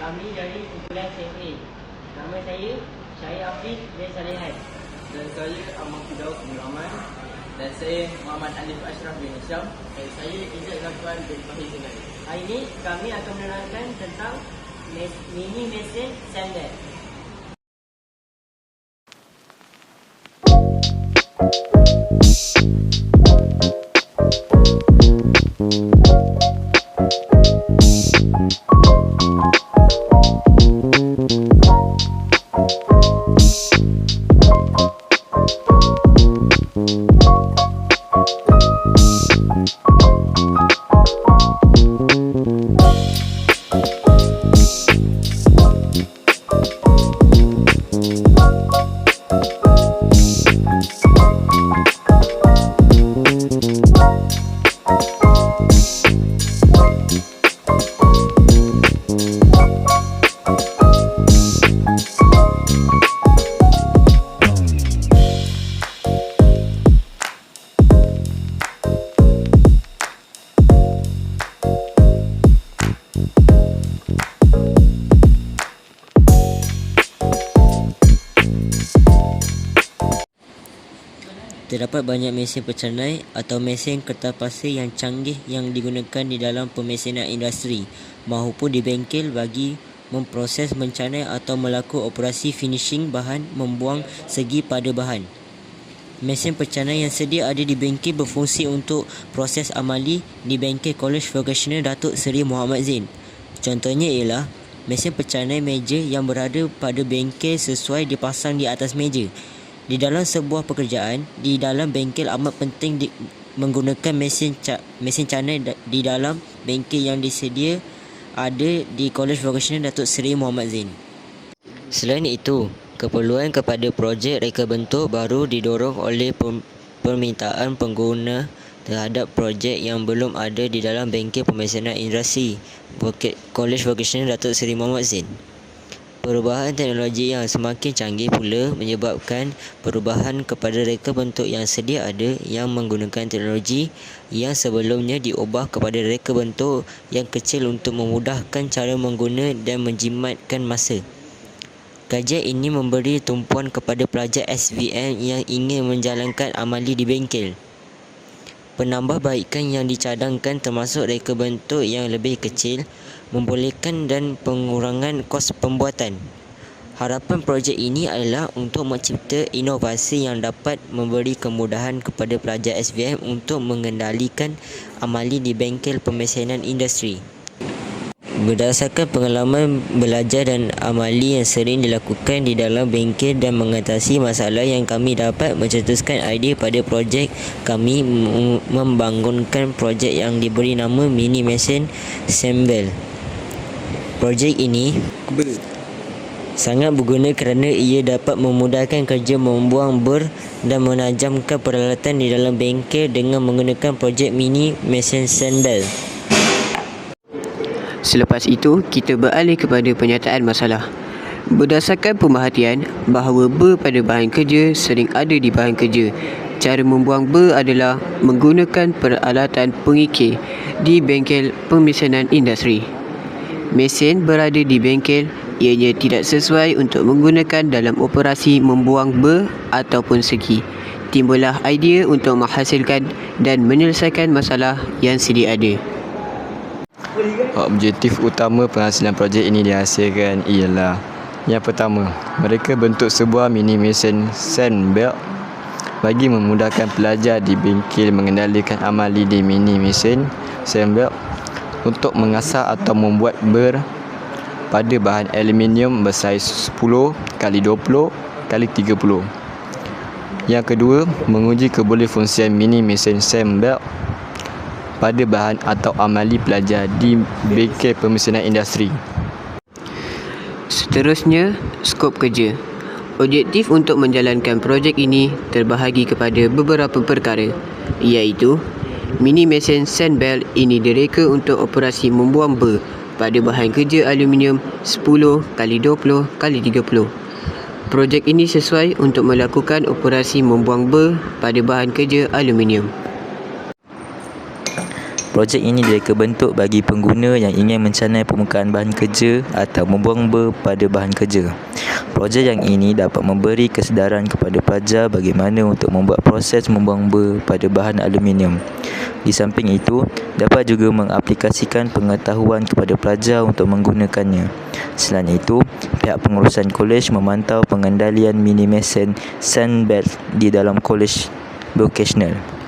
kami dari kumpulan CFA. Nama saya Syahid Hafiz bin Salihan. Dan saya Ahmad Fidaus bin Rahman Dan saya Muhammad Alif Ashraf bin Hisham Dan saya Izzat Zafran bin Fahid Zinari. Hari ini kami akan menerangkan tentang mini mesin sandal. Terdapat banyak mesin pecanai atau mesin kertas pasir yang canggih yang digunakan di dalam pemesinan industri maupun di bengkel bagi memproses mencanai atau melakukan operasi finishing bahan membuang segi pada bahan. Mesin pecanai yang sedia ada di bengkel berfungsi untuk proses amali di bengkel College Vocational Datuk Seri Muhammad Zain. Contohnya ialah mesin pecanai meja yang berada pada bengkel sesuai dipasang di atas meja. Di dalam sebuah pekerjaan, di dalam bengkel amat penting di, menggunakan mesin ca, mesin canai di dalam bengkel yang disedia ada di College Vocational Datuk Seri Muhammad Zain. Selain itu, keperluan kepada projek reka bentuk baru didorong oleh permintaan pengguna terhadap projek yang belum ada di dalam bengkel pemesanan industri Voc- College Vocational Datuk Seri Muhammad Zain. Perubahan teknologi yang semakin canggih pula menyebabkan perubahan kepada reka bentuk yang sedia ada yang menggunakan teknologi yang sebelumnya diubah kepada reka bentuk yang kecil untuk memudahkan cara mengguna dan menjimatkan masa. Kajian ini memberi tumpuan kepada pelajar SVM yang ingin menjalankan amali di bengkel. Penambahbaikan yang dicadangkan termasuk reka bentuk yang lebih kecil, membolehkan dan pengurangan kos pembuatan. Harapan projek ini adalah untuk mencipta inovasi yang dapat memberi kemudahan kepada pelajar SVM untuk mengendalikan amali di bengkel pemesanan industri. Berdasarkan pengalaman belajar dan amali yang sering dilakukan di dalam bengkel dan mengatasi masalah yang kami dapat mencetuskan idea pada projek kami mem- membangunkan projek yang diberi nama Mini Mesin Sembel. Projek ini sangat berguna kerana ia dapat memudahkan kerja membuang ber dan menajamkan peralatan di dalam bengkel dengan menggunakan projek Mini Mesin Sembel. Selepas itu, kita beralih kepada penyataan masalah. Berdasarkan pemerhatian bahawa ber pada bahan kerja sering ada di bahan kerja, cara membuang ber adalah menggunakan peralatan pengikir di bengkel pemesanan industri. Mesin berada di bengkel ianya tidak sesuai untuk menggunakan dalam operasi membuang ber ataupun segi. Timbullah idea untuk menghasilkan dan menyelesaikan masalah yang sedia ada. Objektif utama penghasilan projek ini dihasilkan ialah yang pertama, mereka bentuk sebuah mini mesin sand belt bagi memudahkan pelajar di bengkel mengendalikan amali di mini mesin sand belt untuk mengasah atau membuat ber pada bahan aluminium bersaiz 10 kali 20 kali 30. Yang kedua, menguji kebolehfungsian mini mesin sand belt pada bahan atau amali pelajar di bengkel pemesanan industri. Seterusnya, skop kerja. Objektif untuk menjalankan projek ini terbahagi kepada beberapa perkara, iaitu mini mesin sand belt ini direka untuk operasi membuang ber pada bahan kerja aluminium 10 kali 20 kali 30. Projek ini sesuai untuk melakukan operasi membuang ber pada bahan kerja aluminium. Projek ini direka bentuk bagi pengguna yang ingin mencanai permukaan bahan kerja atau membuang ber pada bahan kerja. Projek yang ini dapat memberi kesedaran kepada pelajar bagaimana untuk membuat proses membuang ber pada bahan aluminium. Di samping itu, dapat juga mengaplikasikan pengetahuan kepada pelajar untuk menggunakannya. Selain itu, pihak pengurusan kolej memantau pengendalian mini mesin di dalam kolej vocational.